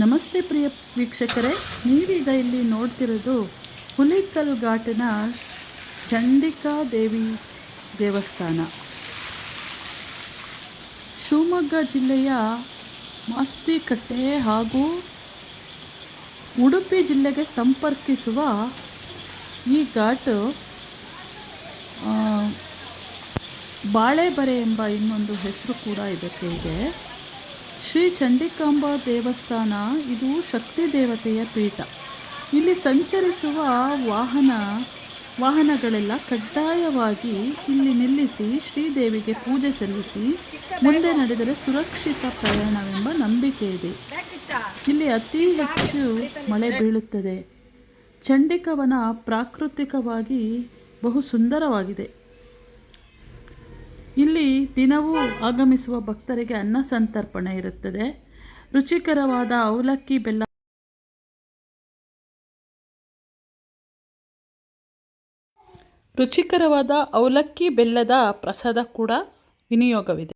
ನಮಸ್ತೆ ಪ್ರಿಯ ವೀಕ್ಷಕರೇ, ನೀವೀಗ ಇಲ್ಲಿ ನೋಡ್ತಿರೋದು ಹುಲಿಕಲ್ ಘಾಟಿನ ಚಂಡಿಕಾ ದೇವಿ ದೇವಸ್ಥಾನ. ಶಿವಮೊಗ್ಗ ಜಿಲ್ಲೆಯ ಮಾಸ್ತಿಕಟ್ಟೆ ಹಾಗೂ ಉಡುಪಿ ಜಿಲ್ಲೆಗೆ ಸಂಪರ್ಕಿಸುವ ಈ ಘಾಟು ಬಾಳೆಬರೆ ಎಂಬ ಇನ್ನೊಂದು ಹೆಸರು ಕೂಡ ಇದಕ್ಕೆ ಇದೆ. ಶ್ರೀ ಚಂಡಿಕಾಂಬ ದೇವಸ್ಥಾನ, ಇದು ಶಕ್ತಿ ದೇವತೆಯ ಪೀಠ. ಇಲ್ಲಿ ಸಂಚರಿಸುವ ವಾಹನ, ವಾಹನಗಳೆಲ್ಲ ಕಡ್ಡಾಯವಾಗಿ ಇಲ್ಲಿ ನಿಲ್ಲಿಸಿ ಶ್ರೀದೇವಿಗೆ ಪೂಜೆ ಸಲ್ಲಿಸಿ, ಮುಂದೆ ನಡೆದರೆ ಸುರಕ್ಷಿತ ಪ್ರಯಾಣವೆಂಬ ನಂಬಿಕೆ ಇದೆ. ಇಲ್ಲಿ ಅತಿ ಹೆಚ್ಚು ಮಳೆ ಬೀಳುತ್ತದೆ. ಚಂಡಿಕವನ ಪ್ರಾಕೃತಿಕವಾಗಿ ಬಹು ಸುಂದರವಾಗಿದೆ. ಇಲ್ಲಿ ದಿನವೂ ಆಗಮಿಸುವ ಭಕ್ತರಿಗೆ ಅನ್ನ ಸಂತರ್ಪಣೆ ಇರುತ್ತದೆ. ರುಚಿಕರವಾದ ಅವಲಕ್ಕಿ ಬೆಲ್ಲ ರುಚಿಕರವಾದ ಅವಲಕ್ಕಿ ಬೆಲ್ಲದ ಪ್ರಸಾದ ಕೂಡ ವಿನಿಯೋಗವಿದೆ.